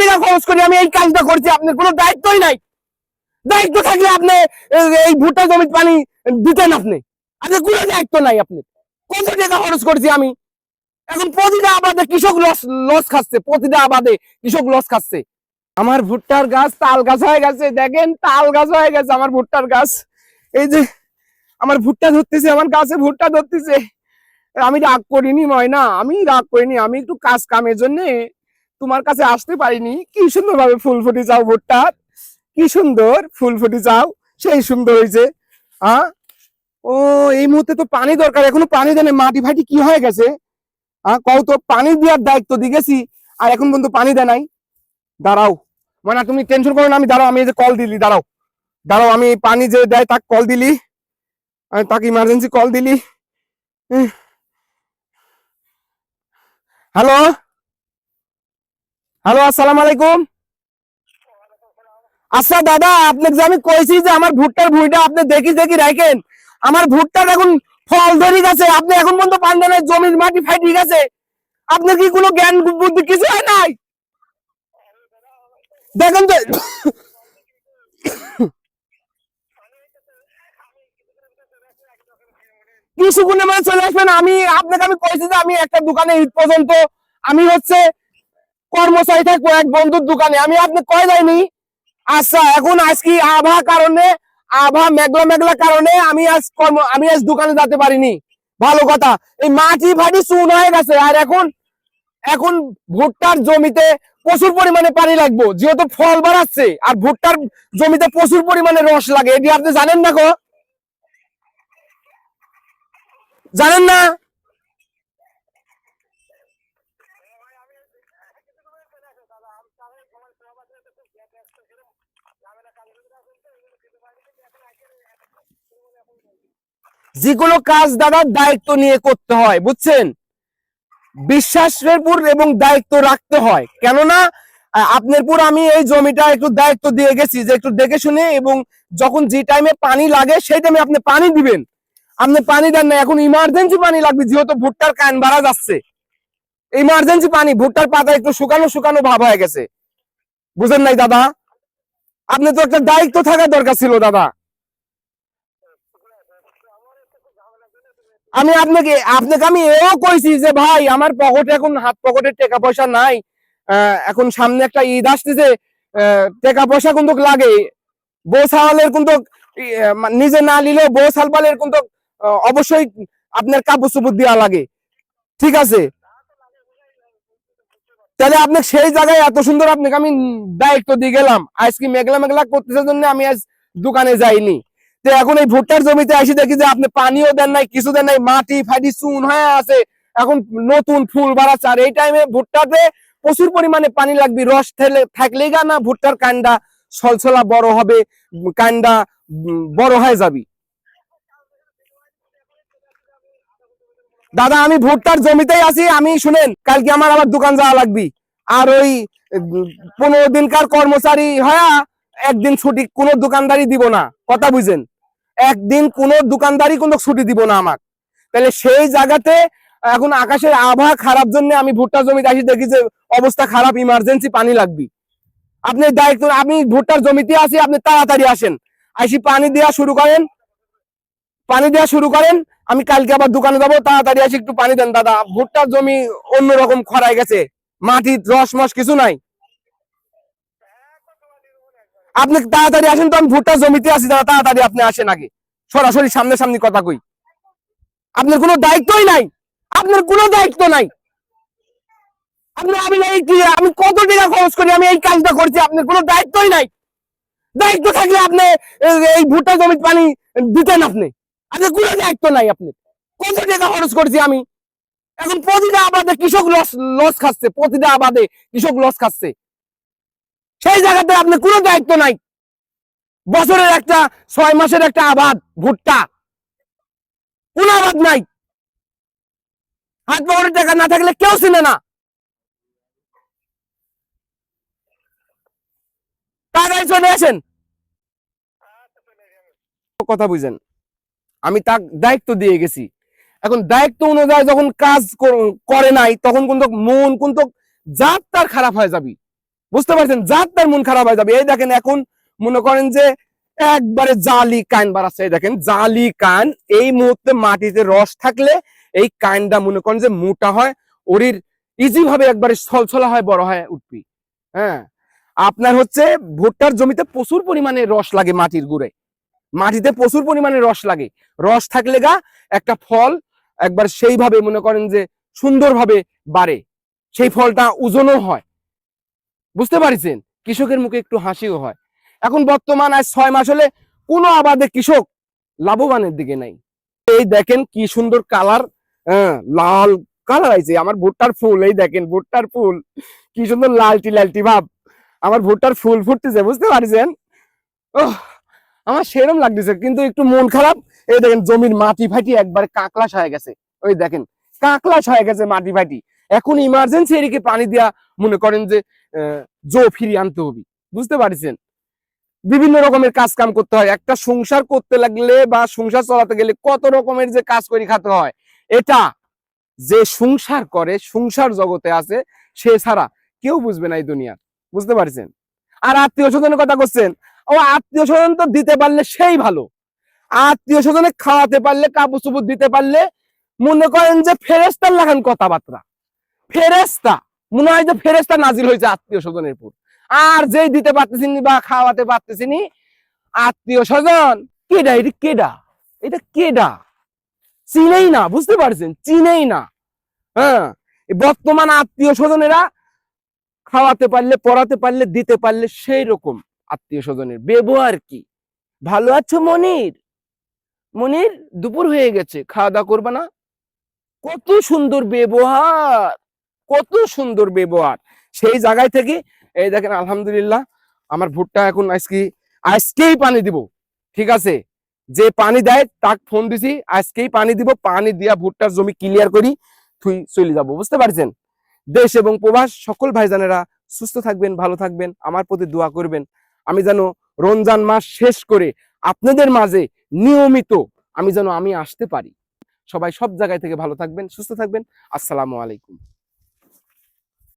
টাকা খরচ করি আমি এই কাজটা করছি, আপনার কোনো দায়িত্বই নাই। দায়িত্ব থাকলে আপনি এই ভুট্টা জমির পানি দিতেন আপনি। আপনার কোনো দায়িত্ব নাই আপনি কত টাকা খরচ করছি আমি? এখন প্রতিটা আবাদে কৃষক লস লস খাচ্ছে, প্রতিটা আবাদে কৃষক লস খাচ্ছে। আমার ভুট্টার গাছ তাল গাছ হয়ে গেছে, দেখেন তাল গাছ হয়ে গেছে আমার ভুট্টার গাছ। এই যে, আমার ভুট্টা ধরতেছে, আমার গাছে ভুট্টা ধরতেছে। আমি রাগ করিনি, ময়না, আমি রাগ করিনি, আমি একটু কাজ কামের জন্য তোমার কাছে আসতে পারিনি। কি সুন্দর ভাবে ফুল ফুটে যাও ভুট্টার কি সুন্দর ফুল ফুটে যাও। সেই সুন্দর হয়েছে হ্যাঁ ও, এই মুহূর্তে তো পানি দরকার। এখনও পানি দেনে মাটি ফাটি কি হয়ে গেছে? হ্যাঁ কও তো, পানি দেওয়ার দায়িত্ব দিয়ে আর এখন পর্যন্ত পানি দেয় নাই। দাঁড়াও। মানে তুমি টেনশন করো না, আমি দাঁড়াও, আমি এই যে কল দিলি, দাঁড়াও। দাঁড়াও, আমি পানি যে দেয় তাকে কল দিলি। আমি তাকে ইমার্জেন্সি কল দিলি। হ্যালো হ্যালো, আসসালামু আলাইকুম। আচ্ছা দাদা, আপনাকে আমি কইছি যে আমার ভুট্টার ভুঁইটা আপনি দেখি দেখি রাখেন। আমার ভুট্টার এখন ফল ধরে গেছে। আপনি এখন পর্যন্ত পান্ডানের জমির মাটি ফাইটি গেছে আপনার কি কোনো জ্ঞান বুদ্ধি কিছু হয় নাই? দেখেন তো। কিছুক্ষণে মানে চলে আসবেন। আমি, আপনাকে আমি কইছি যে আমি একটা দোকানে ঈদ পর্যন্ত। আমি হচ্ছে কর্মচারী থাকব এক বন্ধুর দোকানে। আমি আপনি কয় যাইনি আচ্ছা এখন আজকে আভা কারণে, আভা মেঘলা মেঘলা কারণে আমি আজ কর্ম, আমি আজ দোকানে যেতে পারিনি। ভালো কথা। এই মাটি ফাটি চুন হয়ে গেছে, আর এখন এখন ভুট্টার জমিতে প্রচুর পরিমাণে পানি লাগবো। যেহেতু ফল বাড়াচ্ছে, আর ভুট্টার জমিতে প্রচুর পরিমাণে রস লাগে। এটি আপনি জানেন না জানেন না? যে কোনো কাজ দাদা দায়িত্ব নিয়ে করতে হয়, বুঝছেন? বিশ্বাসের উপর এবং দায়িত্ব রাখতে হয়। কেননা আপনার পুর আমি এই জমিটা একটু দায়িত্ব দিয়ে গেছি যে একটু দেখে শুনে এবং যখন যে টাইমে পানি লাগে, সেই টাইমে আপনি পানি দিবেন। আপনি পানি দেন না, এখন ইমার্জেন্সি পানি লাগবে, যেহেতু ভুট্টার কান বাড়া যাচ্ছে। ইমার্জেন্সি পানি, ভুট্টার পাতা একটু শুকানো শুকানো ভাব হয়ে গেছে। বুঝেন নাই, দাদা? আপনি তো একটা দায়িত্ব থাকার দরকার ছিল, দাদা। আমি আপনাকে আপনাকে আমি এও কইছি যে ভাই, আমার পকেটে এখন হাত পকেটে টাকা পয়সা নাই। এখন সামনে একটা ঈদ আসতেছে টাকা পয়সা কিন্তু লাগে। বউ সাওয়ালের কিন্তু নিজে না নিলেও বউ সালপালের কিন্তু অবশ্যই আপনার কাপড় চুপুর দেওয়া লাগে। ঠিক আছে? তাহলে আপনি সেই জায়গায় এত সুন্দর আপনাকে আমি দায়িত্ব দিয়ে গেলাম। আজকে মেঘলা মেঘলা করতেছে জন্য আমি আজ দোকানে যাইনি। তো এখন এই ভুট্টার জমিতে এসে দেখি যে আপনি পানিও দেন নাই, কিছু দেন নাই, মাটি ফাটি চুন হয়ে আছে। এখন নতুন ফুল বাড়াচ্ছে। আর এই টাইমে ভুট্টাতে প্রচুর পরিমাণে পানি লাগবে। রস ঠেলে থাকলেই গা না ভুট্টার কান্ডা সলসলা বড় হবে কান্ডা বড় হয়ে যাবি। দাদা, আমি ভুট্টার জমিতেই আছি। আমি শুনেন, কালকে আমার আবার দোকান যাওয়া লাগবে। আর ওই পনেরো দিনকার কর্মচারী হয়া একদিন ছুটি কোনো দোকানদারি দিব না। কথা বুঝেন। একদিন কোন দোকানদারই কোনো ছুটি দিব না আমার। তাহলে সেই জায়গাতে এখন আকাশের আবহাওয়া খারাপ জন্য আমি ভুট্টা জমিতে আসি, দেখি যে অবস্থা খারাপ ইমার্জেন্সি পানি লাগবে। আপনি দায়িত্ব আপনি ভুট্টার জমিতে আসি, আপনি তাড়াতাড়ি আসেন। আসি পানি দেওয়া শুরু করেন। পানি দেওয়া শুরু করেন। আমি কালকে আবার দোকানে যাব, তাড়াতাড়ি আসি, একটু পানি দেন। দাদা, ভুট্টার জমি অন্যরকম খরাই গেছে। মাটির রস মস কিছু নাই। আপনি তাড়াতাড়ি আসেন তো, আমি ভুট্টার জমিতে আছি দাদা তাড়াতাড়ি আপনি আসেন আগে। সরাসরি সামনে সামনে কথা কই। আপনার কোনো দায়িত্বই নাই। আপনার কোনো দায়িত্ব নাই। আপনি, আমি এই আমি কত টাকা খরচ করি, আমি এই কাজটা করছি, আপনার কোনো দায়িত্বই নাই। দায়িত্ব থাকলে আপনি এই ভুট্টা জমির পানি দিতেন আপনি। আপনার কোনো দায়িত্ব নাই আপনি কত টাকা খরচ করছি আমি? এখন প্রতিটা আবাদে কৃষক লস লস খাচ্ছে, প্রতিটা আবাদে কৃষক লস খাচ্ছে। সেই জায়গাতে আপনার কোনো দায়িত্ব নাই। বছরের একটা, ছয় মাসের একটা আবাদ, ভুট্টা। কোন আবাদ নাই। হাত টাকা না থাকলে কেউ চিনে না। চলে আসেন। কথা বুঝেন। আমি তার দায়িত্ব দিয়ে গেছি। এখন দায়িত্ব অনুযায়ী যখন কাজ করে নাই, তখন কিন্তু মন কিন্তু জাত তার খারাপ হয়ে যাবি। বুঝতে পারছেন? যার তার মন খারাপ হয়ে যাবে। এই দেখেন এখন মনে করেন যে একবারে জালি কান বাড়াচ্ছে এই দেখেন, জালি কান, এই মুহূর্তে মাটিতে রস থাকলে এই কানটা মনে করেন যে মোটা হয়, ওরির ইজি ভাবে একবারে ছলছলা হয়, বড় হয়, উঠবি। হ্যাঁ? আপনার হচ্ছে ভুট্টার জমিতে প্রচুর পরিমাণে রস লাগে মাটির গুড়ে। মাটিতে প্রচুর পরিমাণে রস লাগে। রস থাকলে গা একটা ফল একবার সেইভাবে মনে করেন যে সুন্দরভাবে বাড়ে। সেই ফলটা ওজনও হয়। বুঝতে পারছেন? কৃষকের মুখে একটু হাসিও হয়। এখন বর্তমান আজ ছয় মাস হলে কোনো আবাদে কৃষক লাভবানের দিকে নাই। এই দেখেন কি সুন্দর কালার লাল কালার আছে আমার ভুট্টার ফুল, এই দেখেন ভুট্টার ফুল। কি সুন্দর লালটি লালটি ভাব। আমার ভুট্টার ফুল ফুটতেছে, বুঝতে পারছেন? ওহ, আমার সেরম লাগতেছে, কিন্তু একটু মন খারাপ। এই দেখেন জমির মাটি ফাটি একবারে কাকলাস হয়ে গেছে। ওই দেখেন, কাকলাস হয়ে গেছে মাটি ফাটি। এখন ইমার্জেন্সি এদিকে পানি দিয়া মনে করেন যে জো ফিরিয়ে আনতে হবে। বুঝতে পারছেন? বিভিন্ন রকমের কাজ কাম করতে হয়। একটা সংসার করতে লাগলে বা সংসার চালাতে গেলে কত রকমের যে কাজ করে খাতে হয়? এটা যে সংসার করে, সংসার জগতে আছে, সে ছাড়া কেউ বুঝবে না এই দুনিয়া। বুঝতে পারছেন? আর আত্মীয় স্বজনের কথা করছেন, ও আত্মীয় স্বজন তো দিতে পারলে সেই ভালো। আত্মীয় স্বজনে খাওয়াতে পারলে, কাপড় চুপুর দিতে পারলে মনে করেন যে ফেরেস্তার লাগান কথাবার্তা। ফেরেস্তা মনে হয় যে ফেরেস্তা নাজিল হয়েছে আত্মীয় স্বজনের উপর। আর যেই দিতে পারতেছি নি বা খাওয়াতে পারতেছি নি আত্মীয় স্বজন। কেডা? এটা কেডা? এটা কেডা? চিনেই না, বুঝতে পারছেন? চিনেই না। হ্যাঁ বর্তমান আত্মীয় স্বজনেরা খাওয়াতে পারলে, পড়াতে পারলে, দিতে পারলে সেই রকম আত্মীয় স্বজনের। ব্যবহার কি? ভালো আছো মনির? মনির, দুপুর হয়ে গেছে খাওয়া দাওয়া করবে না? কত সুন্দর ব্যবহার! কত সুন্দর ব্যবহার। সেই জায়গায় থেকে, এই দেখেন, আলহামদুলিল্লাহ, আমার ভুট্টা এখন আজকে, আজকেই পানি দিব, ঠিক আছে? যে পানি দেয়, তাক ফোন দিছি, আজকেই পানি দিব, পানি দিয়া ভুট্টার জমি ক্লিয়ার করি তুই চলে যাব, বুঝতে পারছেন? দেশ এবং প্রবাস, সকল ভাইজানেরা সুস্থ থাকবেন, ভালো থাকবেন, আমার প্রতি দোয়া করবেন। আমি যেন রমজান মাস শেষ করে আপনাদের মাঝে নিয়মিত আমি যেন আমি আসতে পারি। সবাই সব জায়গায় থেকে ভালো থাকবেন, সুস্থ থাকবেন। আসসালামু আলাইকুম।